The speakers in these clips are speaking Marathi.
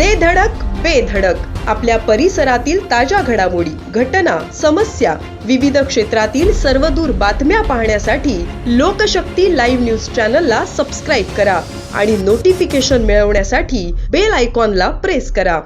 दे धडक बेधडक आपल्या परिसरातील ताज्या घडामोडी घटना समस्या विविध क्षेत्रातील सर्वदूर बातम्या पाहण्यासाठी लोकशक्ती लाईव्ह न्यूज चॅनलला सबस्क्राईब करा आणि नोटिफिकेशन मिळवण्यासाठी बेल आयकॉनला प्रेस करा.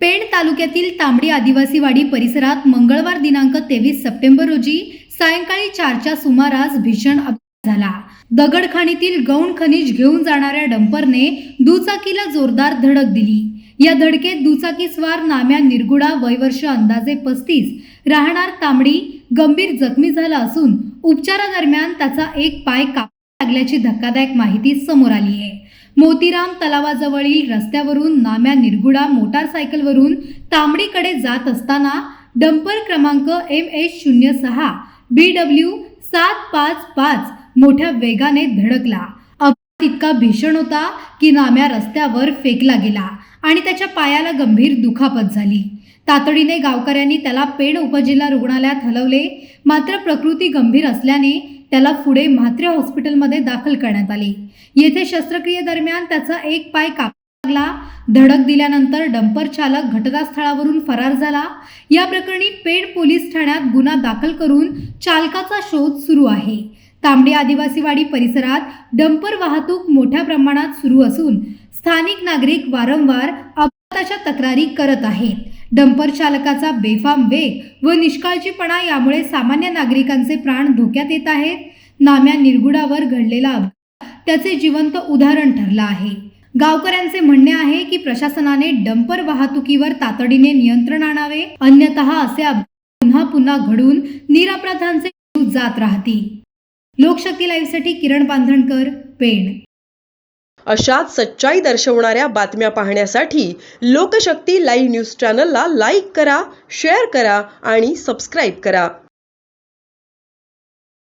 पेण तालुक्यातील तांबडी आदिवासीवाडी परिसरात मंगळवार दिनांक तेवीस सप्टेंबर रोजी सायंकाळी चारच्या सुमारास भीषण झाला. दगडखाणीतील गौण खनिज घेऊन जाणाऱ्या डंपरने दुचाकीला जोरदार धडक दिली. या धडकेत दुचाकी स्वार नाम्या निर्गुडा वयवर्ष अंदाजे पस्तीस राहणार तांबडी गंभीर जखमी झाला असून उपचारादरम्यान त्याचा एक पाय काप लागल्याची धक्कादायक माहिती समोर आली आहे. मोतीराम तलावाजवळील रस्त्यावरून नाम्या निर्गुडा मोटारसायकलवरून तांबडीकडे जात असताना डंपर क्रमांक एम एच शून्य सहा बी डब्ल्यू सात पाच पाच मोठ्या वेगाने धडकला. अपघात इतका भीषण होता की नाम्या रस्त्यावर फेकला गेला आणि त्याच्या पायाला गंभीर दुखापत झाली. तातडीने गावकऱ्यांनी त्याला पेण उपजिल्हा रुग्णालयात हलवले. मात्र प्रकृती गंभीर असल्याने त्याला पुढे म्हात्रे हॉस्पिटलमध्ये दाखल करण्यात आले. येथे शस्त्रक्रियेदरम्यान त्याचा एक पाय काप लागला धडक दिल्यानंतर डंपर चालक घटनास्थळावरून फरार झाला. या प्रकरणी पेड पोलीस ठाण्यात गुन्हा दाखल करून चालकाचा शोध सुरू आहे. तांबडी आदिवासीवाडी परिसरात डंपर वाहतूक मोठ्या प्रमाणात सुरू असून स्थानिक नागरिक वारंवार अपघाताच्या तक्रारी करत आहेत. डंपर चालकाचा बेफाम वेग व निष्काळजीपणा यामुळे सामान्य नागरिकांचे प्राण धोक्यात येत आहेत. नाम्या निरगुडावर घडलेला अपघात त्याचे जिवंत उदाहरण ठरलं आहे. गावकऱ्यांचे म्हणणे आहे की प्रशासनाने डंपर वाहतुकीवर तातडीने नियंत्रण आणावे. अन्यतः असे अपघात पुन्हा पुन्हा घडून निरपराधांचे जात राहतील. लोकशक्ती लाईव्हसाठी किरण बांधणकर पेण. अशाच सच्चाई दर्शवणाऱ्या बातम्या पाहण्यासाठी लोकशक्ती लाईव्ह न्यूज चॅनलला लाईक करा शेअर करा आणि सबस्क्राईब करा.